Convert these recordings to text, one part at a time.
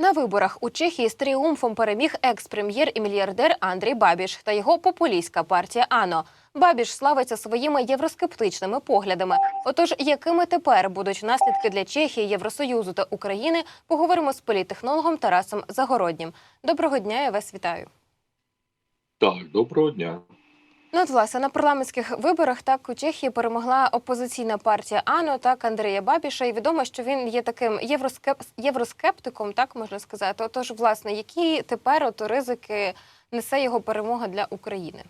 На виборах у Чехії з тріумфом переміг екс-прем'єр і мільярдер Андрій Бабіш та його популістська партія АНО. Бабіш славиться своїми євроскептичними поглядами. Отож, якими тепер будуть наслідки для Чехії, Євросоюзу та України, поговоримо з політтехнологом Тарасом Загороднім. Доброго дня, я вас вітаю. Так, доброго дня. Ну, от, власне, на парламентських виборах так у Чехії перемогла опозиційна партія АНО, так Андрія Бабіша. І відомо, що він є таким євроскеп... євроскептиком, так можна сказати. Отож, власне, які тепер от ризики несе його перемога для України?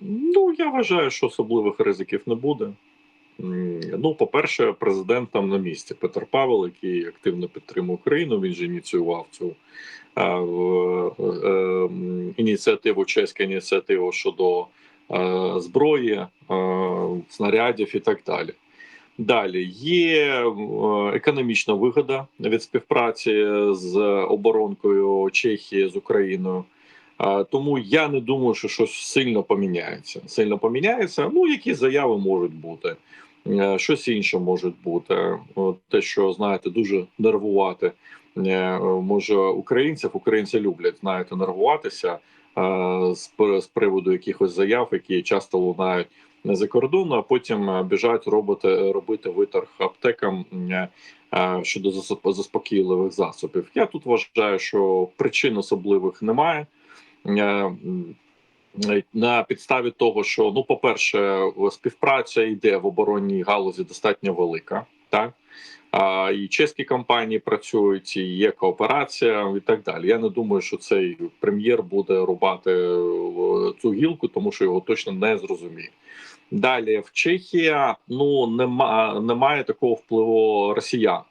Ну, я вважаю, що особливих ризиків не буде. Ну, по-перше, президент там на місці Петр Павел, який активно підтримує Україну. Він же ініціював цю в- е, ініціативу, чеську ініціативу щодо е, зброї, е, снарядів і так далі. Далі є е, економічна вигода від співпраці з оборонкою Чехії з Україною. Тому я не думаю, що щось сильно поміняється. Сильно поміняється. Ну, які заяви можуть бути, Е, щось інше може бути. Те, що знаєте, дуже нервувати е, може українців. Українці люблять знаєте, нервуватися е, з приводу якихось заяв, які часто лунають не за кордону, а потім е, біжать робити робити виторг аптекам е, е, щодо заспокійливих засобів. Я тут вважаю, що причин особливих немає. Е, на підставі того, що ну, по-перше, співпраця йде в оборонній галузі достатньо велика, так а, і чеські компанії працюють, і є кооперація і так далі. Я не думаю, що цей прем'єр буде рубати е, цю гілку, тому що його точно не зрозуміє. Далі в Чехії ну нема, немає такого впливу росіян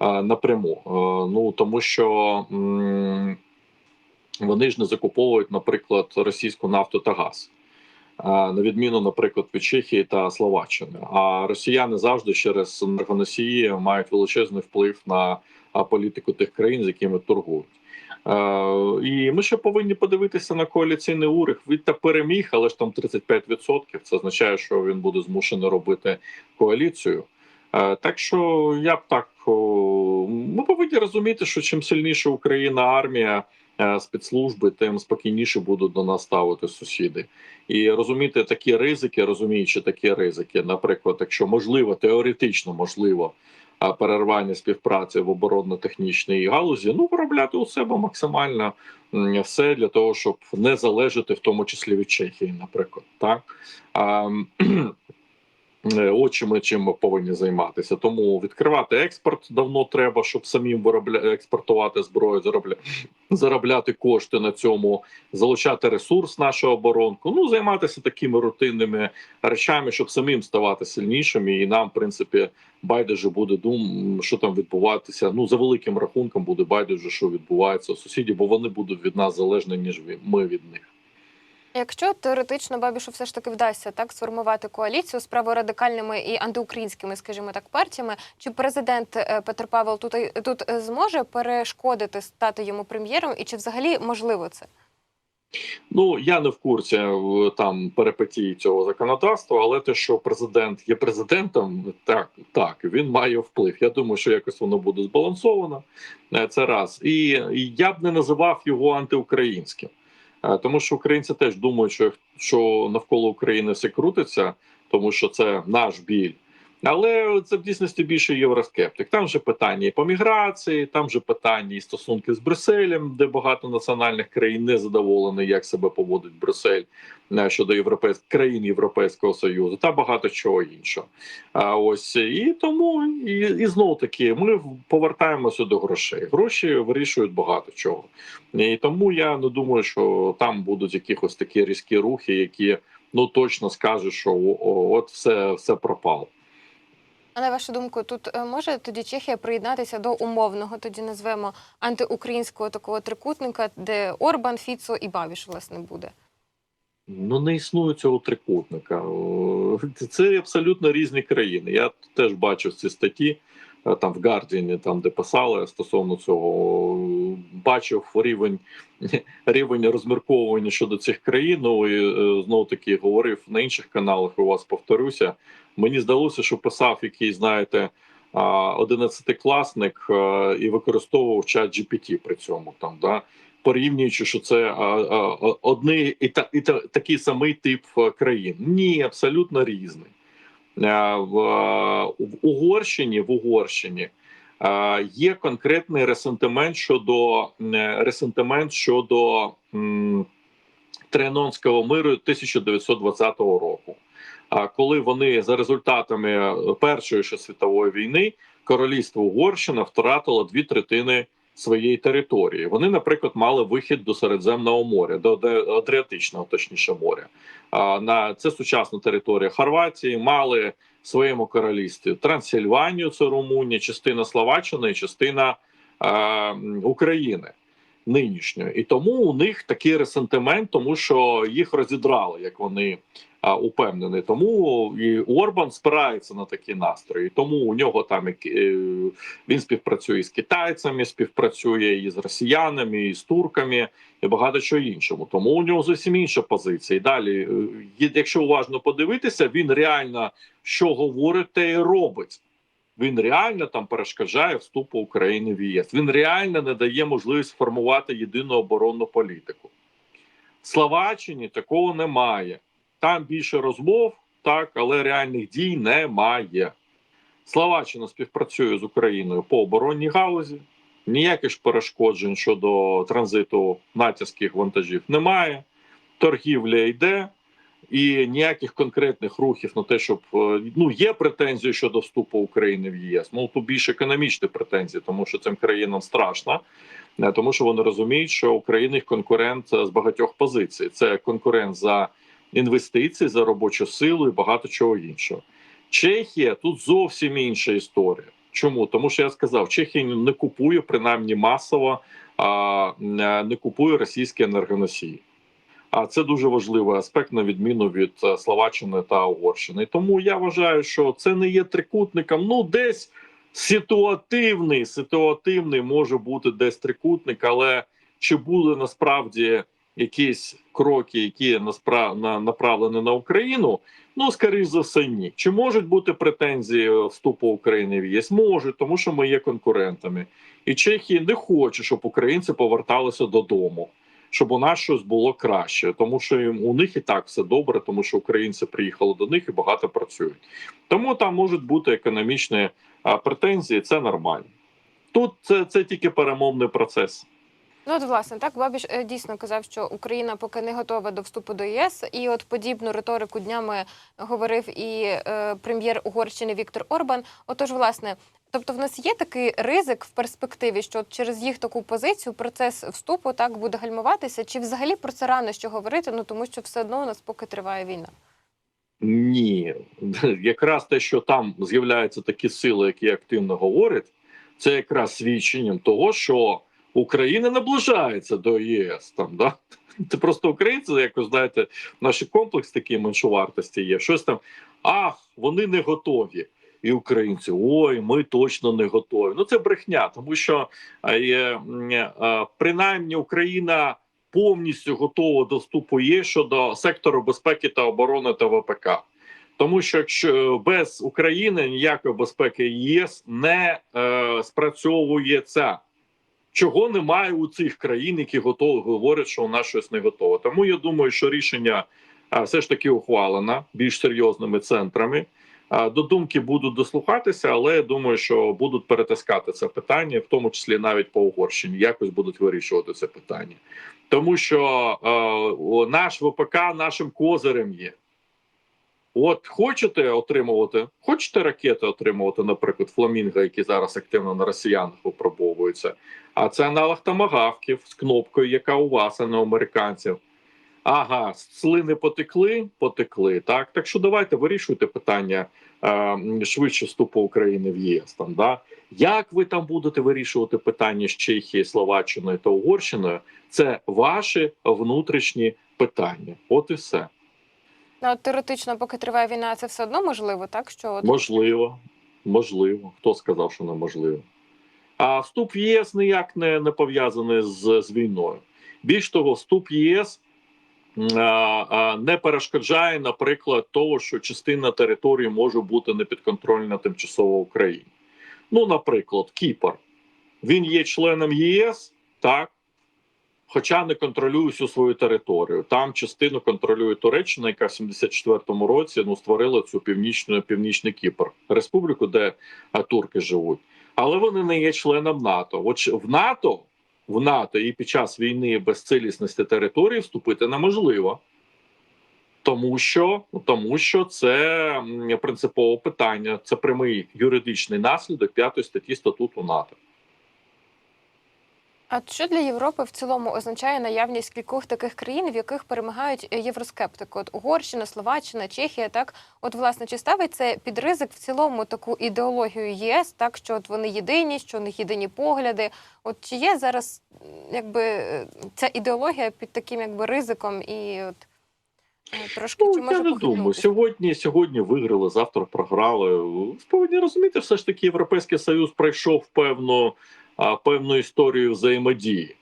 е, напряму. Е, ну тому що. м, вони ж не закуповують, наприклад, російську нафту та газ, на відміну, наприклад, від Чехії та Словаччини. А росіяни завжди через енергоносії мають величезний вплив на політику тих країн, з якими торгують. І ми ще повинні подивитися на коаліційний уряд. Він та переміг, але ж там 35%. Це означає, що він буде змушений робити коаліцію. Так що я б так ми повинні розуміти, що чим сильніша Україна армія, спецслужби, тим спокійніше будуть до нас ставити сусіди. І розуміти такі ризики, розуміючи такі ризики, наприклад, якщо можливо, теоретично можливо. Перервання співпраці в оборонно-технічній галузі, ну виробляти у себе максимально все для того, щоб не залежати, в тому числі від Чехії, наприклад, так Е, От чим повинні займатися. Тому відкривати експорт давно треба, щоб самим виробля... експортувати зброю, заробля... заробляти кошти на цьому, залучати ресурс нашу оборонку. Ну займатися такими рутинними речами, щоб самим ставати сильнішими. І нам, в принципі, байдуже буде дум, що там відбуватися. Ну за великим рахунком буде байдуже, що відбувається у сусідів, бо вони будуть від нас залежні, ніж ми від них. Якщо теоретично Бабішу все ж таки вдасться так сформувати коаліцію з праворадикальними і антиукраїнськими, скажімо так, партіями, чи президент е, Петр Павел тут тут е, зможе перешкодити стати йому прем'єром, і чи взагалі можливо це? Ну я не в курсі е, там перипетій цього законодавства, але те, що президент є президентом, так так він має вплив. Я думаю, що якось воно буде збалансовано. Е, Це раз, і я б не називав його антиукраїнським, Е, тому що українці теж думають, що, що навколо України все крутиться, тому що це наш біль. Але це в дійсності більше євроскептик. Там же питання і по міграції, там же питання і стосунки з Брюсселем, де багато національних країн не задоволені, як себе поводить Брюссель е, щодо європейських країн Європейського союзу, та багато чого іншого. А ось і тому і, і знову таки ми повертаємося до грошей. Гроші вирішують багато чого, і тому я не думаю, що там будуть якихось такі різкі рухи, які ну точно скажуть, що о, о, от все, все пропало. А на вашу думку, тут е, може тоді Чехія приєднатися до умовного, тоді назвемо антиукраїнського такого трикутника, де Орбан, Фіцо і Бабіш власне буде. Ну не існує цього трикутника. Це абсолютно різні країни. Я теж бачив ці статті там в Гардіні, там де писали стосовно цього. Бачив рівень рівень розмірковування щодо цих країн. Ну і е, знову таки говорив на інших каналах. У вас повторюся. Мені здалося, що писав якийсь, знаєте, одинадцятикласник е, і використовував чат GPT при цьому там, да, порівнюючи, що це одний і, та, і та, такий самий тип е, країн. Ні, абсолютно різний. Е, В, в Угорщині в Угорщині е, є конкретний ресентимент щодо е, ресентимент щодо м, Тріанонського миру 1920 року. Коли вони за результатами Першої світової війни королівство Угорщина втратило дві третини своєї території. Вони, наприклад, мали вихід до Середземного моря, до Адріатичного, точніше моря. А на це сучасна територія Хорватії. Мали в своєму королівстві Трансильванію, це Румунія, частина Словаччини, і частина е, України нинішньої. І тому у них такий ресентимент, тому що їх розідрали, як вони а, упевнені. Тому і Орбан спирається на такі настрої. Тому у нього там е, він співпрацює з китайцями, співпрацює і з росіянами, і з турками, і багато чого іншому. Тому у нього зовсім інша позиція. І далі, е, якщо уважно подивитися, він реально що говорить, те і робить. Він реально там перешкоджає вступу України в ЄС. Він реально не дає можливість формувати єдину оборонну політику. В Словаччині такого немає. Там більше розмов, так, але реальних дій немає. Словаччина співпрацює з Україною по оборонній галузі. Ніяких перешкоджень щодо транзиту натівських вантажів немає. Торгівля йде, і ніяких конкретних рухів на те, щоб е, ну є претензії щодо вступу України в ЄС. Ну тут більше економічні претензії, тому що цим країнам страшно, е, тому що вони розуміють, що Україна їх конкурент е, з багатьох позицій. Це конкурент за інвестиції, за робочу силу і багато чого іншого. Чехія тут зовсім інша історія. Чому? Тому що я сказав, Чехія не купує принаймні масово, а е, не купує російські енергоносії. А це дуже важливий аспект на відміну від е, Словаччини та Угорщини. Тому я вважаю, що це не є трикутником. Ну, десь ситуативний, ситуативний може бути десь трикутник, але чи були насправді якісь кроки, які направлені на Україну? Ну, скоріш за все, ні. Чи можуть бути претензії вступу України в ЄС? Можуть, тому що ми є конкурентами. І Чехія не хоче, щоб українці поверталися додому щоб у нас щось було краще, тому що у них і так все добре, тому що українці приїхали до них і багато працюють. Тому там можуть бути економічні претензії, це нормально. Тут це, це тільки перемовний процес. Ну, от, власне, так Бабіш е, дійсно казав, що Україна поки не готова до вступу до ЄС, і от подібну риторику днями говорив і е, прем'єр Угорщини Віктор Орбан. Отож, власне, тобто, в нас є такий ризик в перспективі, що через їх таку позицію процес вступу так буде гальмуватися, чи взагалі про це рано що говорити? Ну тому що все одно у нас поки триває війна. Ні, якраз те, що там з'являються такі сили, які активно говорять, це якраз свідченням того, що Україна наближається до ЄС. Там да це просто українці, якось знаєте, наш комплекс такий меншовартості є. Щось там ах, вони не готові. І українці, ой, ми точно не готові. Ну це брехня, тому що е, е, принаймні Україна повністю готова до вступу ЄС щодо сектору безпеки та оборони та ВПК. Тому що якщо без України ніякої безпеки ЄС не е, спрацьовується. Чого немає у цих країн, які готові говорять, що у нас щось не готове. Тому я думаю, що рішення все ж таки ухвалено більш серйозними центрами. До думки будуть дослухатися, але я думаю, що будуть перетискати це питання, в тому числі навіть по Угорщині, якось будуть вирішувати це питання, тому що е, наш ВПК нашим козирем є. От хочете отримувати, хочете ракети отримувати, наприклад, фламінго, які зараз активно на росіянах випробовуються. А це аналог томагавків з кнопкою, яка у вас, а не у американців. Ага, слини потекли, потекли. Так, так що давайте вирішуйте питання е, швидше вступу України в ЄС. Там да як ви там будете вирішувати питання з Чехією, Словаччиною та Угорщиною? Це ваші внутрішні питання. От і все. Ну, теоретично, поки триває війна, це все одно можливо, так що. Можливо, можливо. Хто сказав, що неможливо? А вступ в ЄС ніяк не, не пов'язаний з, з війною. Більш того, вступ в ЄС а, а, не перешкоджає, наприклад, того, що частина території може бути непідконтрольна тимчасово Україні. Ну, наприклад, Кіпр. Він є членом ЄС, так, хоча не контролює всю свою територію. Там частину контролює Туреччина, яка в 74-му році ну, створила цю північну північний Кіпр, республіку, де турки живуть. Але вони не є членом НАТО. От в НАТО, в НАТО і під час війни без цілісності території вступити неможливо. Тому що, тому що це принципове питання, це прямий юридичний наслідок п'ятої статті статуту НАТО. А що для Європи в цілому означає наявність кількох таких країн, в яких перемагають євроскептики? От Угорщина, Словаччина, Чехія, так от власне чи ставить це під ризик в цілому таку ідеологію ЄС, так що от вони єдині, що у них єдині погляди. От чи є зараз якби ця ідеологія під таким якби ризиком і от е, трошки Ну, чи може я не думаю. Сьогодні, сьогодні виграли, завтра програли. Ви повинні розуміти, все ж таки Європейський Союз пройшов певну, певну історію взаємодії.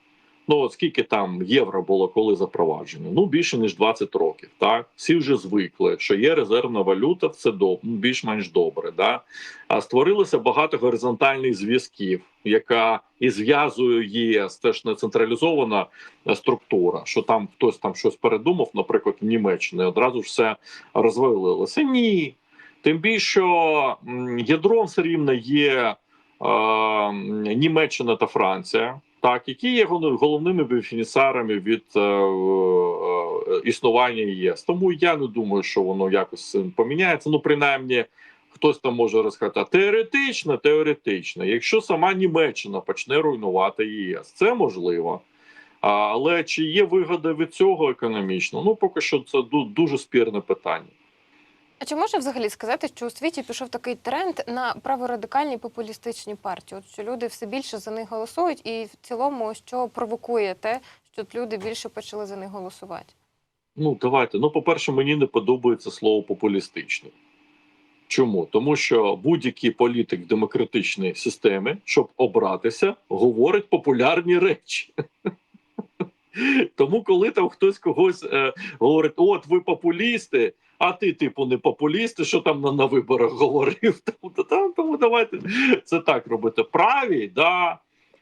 Ну, от скільки там євро було коли запроваджено? Ну, більше ніж 20 років. Так, всі вже звикли, що є резервна валюта, це доб... ну, більш-менш добре. Да? А створилося багато горизонтальних зв'язків, яка і зв'язує ЄС, теж не централізована е, структура, що там хтось там щось передумав, наприклад, в Німеччині одразу ж все розвалилося. Ні. Тим більше ядром все рівно є Німеччина та Франція, так, які є гол- головними бенефіціарами від е, е, існування ЄС. Тому я не думаю, що воно якось поміняється. Ну, принаймні, хтось там може розказати. Теоретично, теоретично, якщо сама Німеччина почне руйнувати ЄС, це можливо. Але чи є вигода від цього економічно? Ну поки що це дуже спірне питання. А чи можна взагалі сказати, що у світі пішов такий тренд на праворадикальні популістичні партії? От що люди все більше за них голосують, і в цілому, що провокує те, що люди більше почали за них голосувати? Ну давайте. Ну, по-перше, мені не подобається слово популістичний. Чому? Тому що будь-який політик в демократичній системі, щоб обратися, говорить популярні речі. Тому, коли там хтось когось е, говорить: от ви популісти, а ти, типу, не популісти, що там на, на виборах говорив. Тому, тому, давайте це так робити. Праві, да,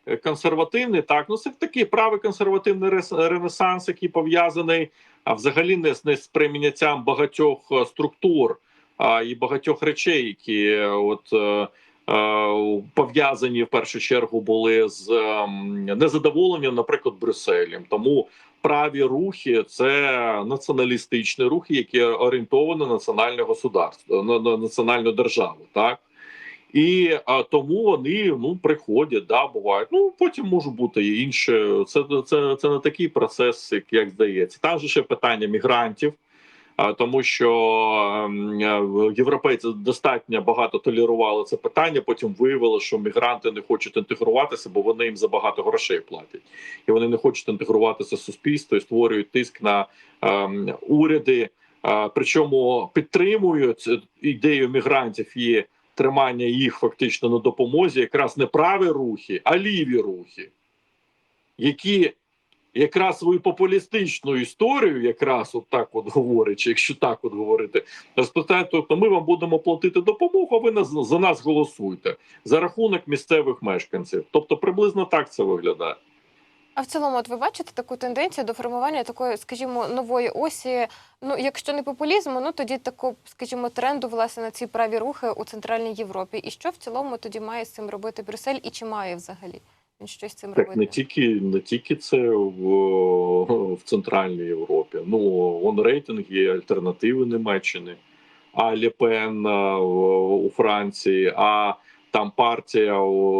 е, консервативний, так. Ну, це такий правий консервативний ренесанс, який пов'язаний а взагалі не з не з прийняттям багатьох е, структур а, і багатьох речей, які е, от. Пов'язані в першу чергу були з ем, незадоволенням, наприклад, Брюсселем. Тому праві рухи це націоналістичні рухи, які орієнтовані на національне государство, на, на національну державу, так і а, тому вони ну приходять, да, бувають. Ну потім може бути і інше. Це це, це не такий процес, як, як здається. Там же ще питання мігрантів. Тому, що ем, е, європейці достатньо багато толерували це питання. Потім виявилося, що мігранти не хочуть інтегруватися, бо вони їм забагато грошей платять, і вони не хочуть інтегруватися в суспільство і створюють тиск на ем, уряди. Е, причому підтримують ідею мігрантів і тримання їх фактично на допомозі, якраз не праві рухи, а ліві рухи, які якраз свою популістичну історію, якраз от так от говорячи, якщо так от говорити, розповідають, тобто ми вам будемо платити допомогу, а ви нас за нас голосуйте за рахунок місцевих мешканців. Тобто, приблизно так це виглядає. А в цілому, от ви бачите таку тенденцію до формування такої, скажімо, нової осі. Ну, якщо не популізму, ну тоді такого, скажімо, тренду власне на ці праві рухи у центральній Європі. І що в цілому тоді має з цим робити Брюссель, і чи має взагалі щось цим Так робити? не тільки не тільки це в, в Центральній Європі. Ну он рейтинг є альтернативи Німеччини, а Лепен у Франції, а там партія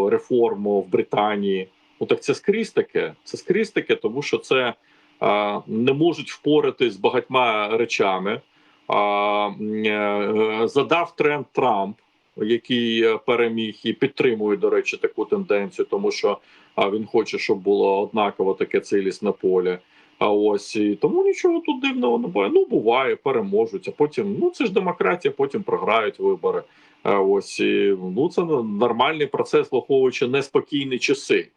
реформу в Британії. Ну так це скрізь таке. Це скрізь таке, тому що це а, не можуть впоратись з багатьма речами. А, е, задав тренд Трамп, який е, переміг і підтримує, до речі, таку тенденцію, тому що він хоче, щоб було однаково таке цілісне поле. А ось і тому нічого тут дивного не буває. Ну буває, переможуть. А потім ну це ж демократія, потім програють вибори. А ось і, ну це нормальний процес, враховуючи неспокійні часи.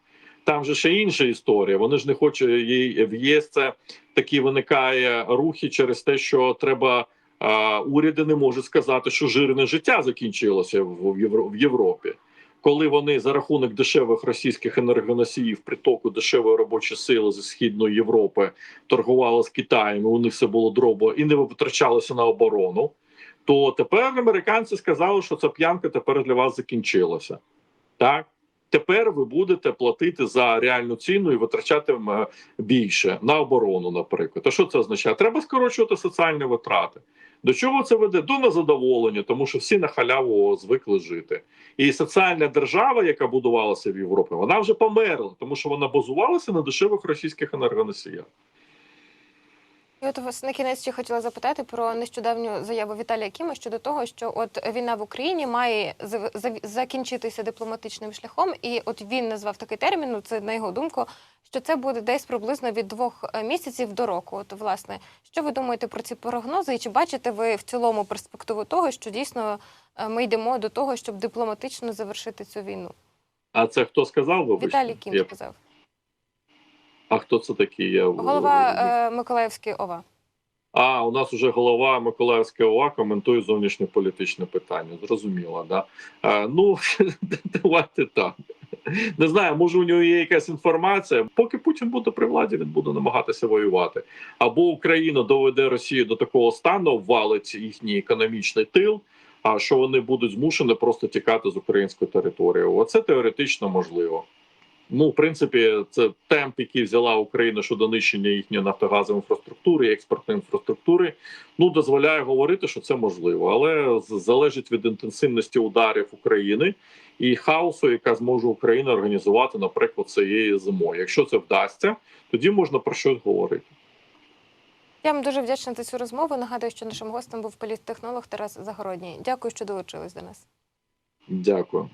Там же ще інша історія. Вони ж не хочуть їй в ЄС. Це такі виникає рухи через те, що треба. Уряди не можуть сказати, що жирне життя закінчилося в, в, Євро, Європі. коли вони за рахунок дешевих російських енергоносіїв притоку дешевої робочої сили зі східної Європи торгували з Китаєм, і у них все було дробо і не витрачалося на оборону. То тепер американці сказали, що ця п'янка тепер для вас закінчилася. Так тепер ви будете платити за реальну ціну і витрачати більше на оборону, наприклад. А що це означає? Треба скорочувати соціальні витрати. До чого це веде? До незадоволення, тому що всі на халяву звикли жити. І соціальна держава, яка будувалася в Європі, вона вже померла, тому що вона базувалася на дешевих російських енергоносіях. І от вас на кінець ще хотіла запитати про нещодавню заяву Віталія Кіма щодо того, що от війна в Україні має закінчитися дипломатичним шляхом, і от він назвав такий термін. Ну це на його думку, що це буде десь приблизно від двох е, місяців до року. От власне, що ви думаєте про ці прогнози? І чи бачите ви в цілому перспективу того, що дійсно е, ми йдемо до того, щоб дипломатично завершити цю війну? А це хто сказав? Вибачте? Віталій Кім Я- сказав, А хто це такий? Я... голова е, Миколаївської ОВА. А, у нас уже голова Миколаївської ОВА коментує зовнішньополітичне питання. Зрозуміло, да. А, ну, давайте так. Не знаю, може у нього є якась інформація. Поки Путін буде при владі, він буде намагатися воювати. Або Україна доведе Росію до такого стану, ввалить їхній економічний тил, а що вони будуть змушені просто тікати з української території. Оце теоретично можливо. Ну, в принципі, це темп, який взяла Україна щодо нищення їхньої нафтогазової інфраструктури експортної інфраструктури, ну дозволяє говорити, що це можливо, але залежить від інтенсивності ударів України і хаосу, яка зможе Україна організувати, наприклад, цієї зимою. Якщо це вдасться, тоді можна про щось говорити. Я вам дуже вдячна за цю розмову. Нагадую, що нашим гостем був політтехнолог Тарас Загородній. Дякую, що долучились до нас. Дякую.